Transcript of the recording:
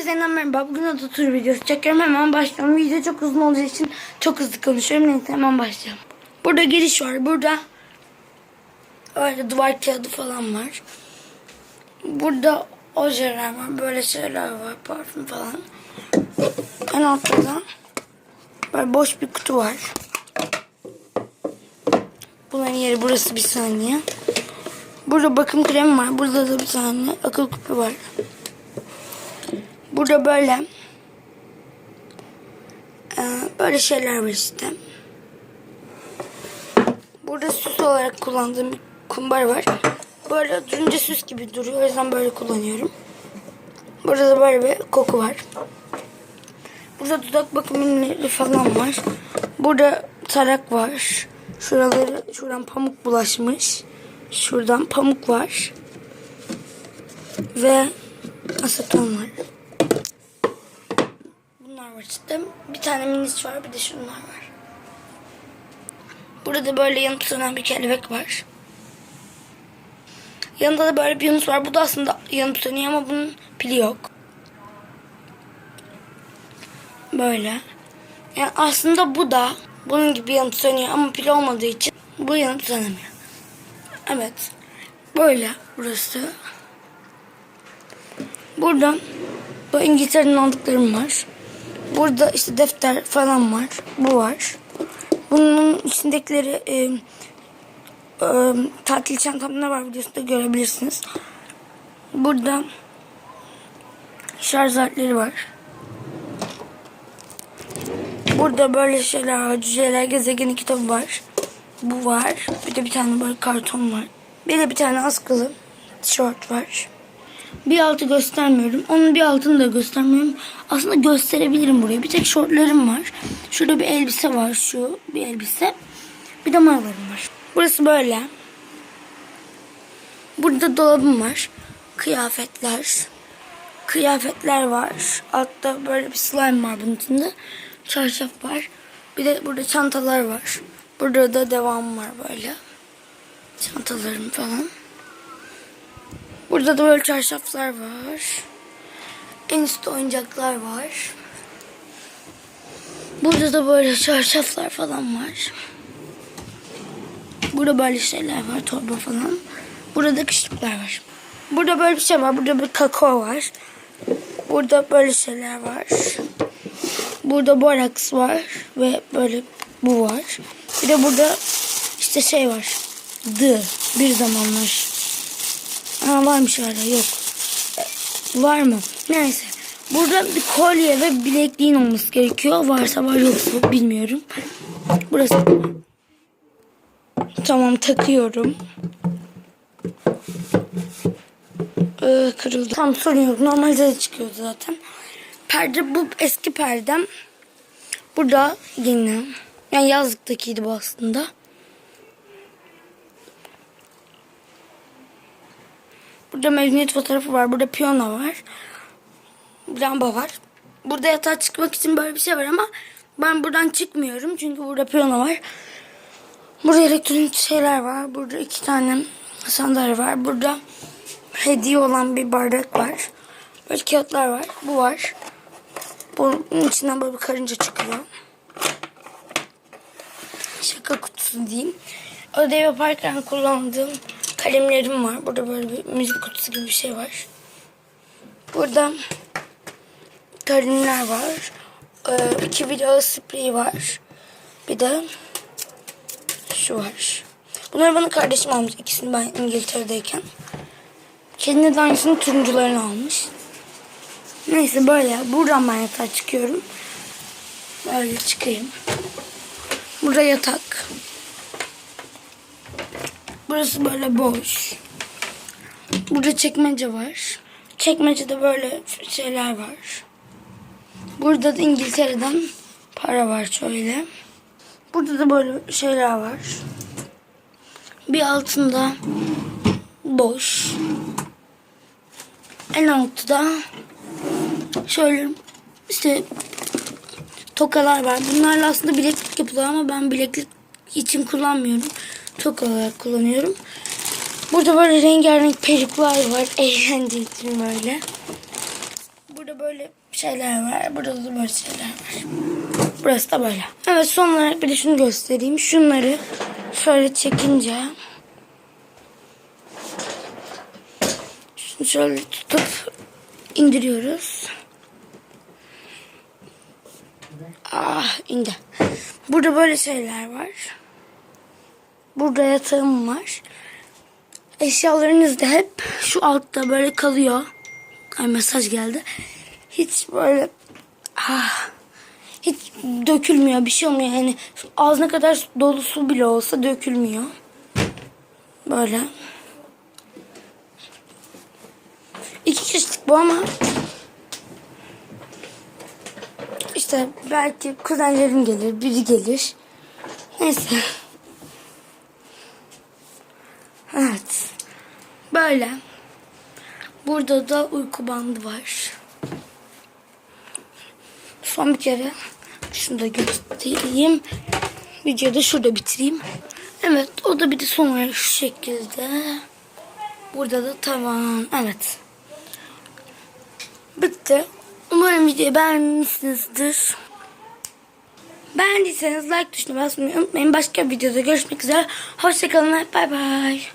Herkese merhaba. Bugün tur videosu çekiyorum. Hemen başlayalım. Video çok uzun olacağı için çok hızlı konuşuyorum. Neyse hemen başlayalım. Burada giriş var. Burada öyle duvar kağıdı falan var. Burada ojeler var. Böyle şeyler var. Parfüm falan. En altta da böyle boş bir kutu var. Bunların yeri burası bir saniye. Burada bakım kremi var. Burada da bir tane akıl küpü var. Burada böyle e, böyle şeyler var işte. Burada süs olarak kullandığım bir kumbar var. Böyle durunca süs gibi duruyor. O yüzden böyle kullanıyorum. Burada da böyle bir koku var. Burada dudak bakım ürünleri falan var. Burada tarak var. Şuraları, şuradan pamuk bulaşmış. Şuradan pamuk var. Ve aseton var. İşte. Bir tane minis var bir de şunlar var. Burada böyle yanıp sönen bir kelebek var. Yanında da böyle bir yunus var. Bu da aslında yanıp sönüyor ama bunun pili yok. Böyle. Yani aslında bu da bunun gibi yanıp sönüyor ama pil olmadığı için bu yanıp sönemiyor. Evet. Böyle burası. Burada bu İngiltere'den aldıklarım var. Burada işte defter falan var. Bu var. Bunun içindekileri e, e, tatil çantamda var videosunda görebilirsiniz. Burada şarj aletleri var. Burada böyle şeyler. Cüceler gezegeni kitabı var. Bu var. Bir de bir tane böyle karton var. Bir de bir tane askılı tişört var. Bir altı göstermiyorum. Onun bir altını da göstermiyorum. Aslında gösterebilirim buraya. Bir tek şortlarım var. Şurada bir elbise var. Şu bir elbise. Bir de mayolarım var. Burası böyle. Burada dolabım var. Kıyafetler. Kıyafetler var. Altta böyle bir slime var bunun içinde. Çarşaf var. Bir de burada çantalar var. Burada da devam var böyle. Çantalarım falan. Burada da böyle çarşaflar var. En oyuncaklar var. Burada da böyle çarşaflar falan var. Burada böyle şeyler var, torba falan. Burada da kışlıklar var. Burada böyle bir şey var. Burada bir kakao var. Burada böyle şeyler var. Burada boraks var ve böyle bu var. Bir de burada işte şey var. The bir zamanlar. Aa varmış hala yok. E, Var mı? Neyse. Burada bir kolye ve bilekliğin olması gerekiyor. Varsa var yoksa bilmiyorum. Burası. Tamam takıyorum. Ee, kırıldı. Tam sorun yok. Normalde de çıkıyordu zaten. Perde bu eski perdem. Burada yeni. Yani yazlıktakiydi bu aslında. Burada mezuniyet fotoğrafı var. Burada piyano var. Lamba var. Burada yatağa çıkmak için böyle bir şey var ama ben buradan çıkmıyorum. Çünkü burada piyano var. Burada elektronik şeyler var. Burada iki tane sandalye var. Burada hediye olan bir bardak var. Böyle kağıtlar var. Bu var. Bunun içinden böyle bir karınca çıkıyor. Şaka kutusu diyeyim. Ödev yaparken kullandığım kalemlerim var. Burada böyle bir müzik kutusu gibi bir şey var. Burada kalemler var. Ee, iki video spreyi var. Bir de şu var. Bunları bana kardeşim almış. İkisini ben İngiltere'deyken. Kendine de aynısının turuncularını almış. Neyse böyle. Buradan ben yatağa çıkıyorum. Böyle çıkayım. Burada yatak. Burası böyle boş. Burada çekmece var. Çekmecede böyle şeyler var. Burada da İngiltere'den para var şöyle. Burada da böyle şeyler var. Bir altında boş. En altta şöyle işte tokalar var. Bunlarla aslında bileklik yapılıyor ama ben bileklik için kullanmıyorum. Toka olarak kullanıyorum. Burada böyle rengarenk peruklar var. Eğlendiğim böyle. Burada böyle şeyler var. Burada da böyle şeyler var. Burası da böyle. Evet son olarak bir de şunu göstereyim. Şunları şöyle çekince şunu şöyle tutup indiriyoruz. Ah indi. Burada böyle şeyler var. Burada yatağım var. Eşyalarınız da hep şu altta böyle kalıyor. Ay mesaj geldi. Hiç böyle ah, hiç dökülmüyor bir şey olmuyor. Yani ağzına kadar dolu su bile olsa dökülmüyor. Böyle. İki kişilik bu ama işte belki kuzenlerim gelir, biri gelir. Neyse. Evet. Böyle. Burada da uyku bandı var. Son bir kere şunu da göstereyim. Videoyu da şurada bitireyim. Evet o da bir de son olarak şu şekilde. Burada da tavan. Evet. Bitti. Umarım videoyu beğenmişsinizdir. Beğendiyseniz like tuşuna basmayı unutmayın. Başka bir videoda görüşmek üzere. Hoşçakalın. Bay bay.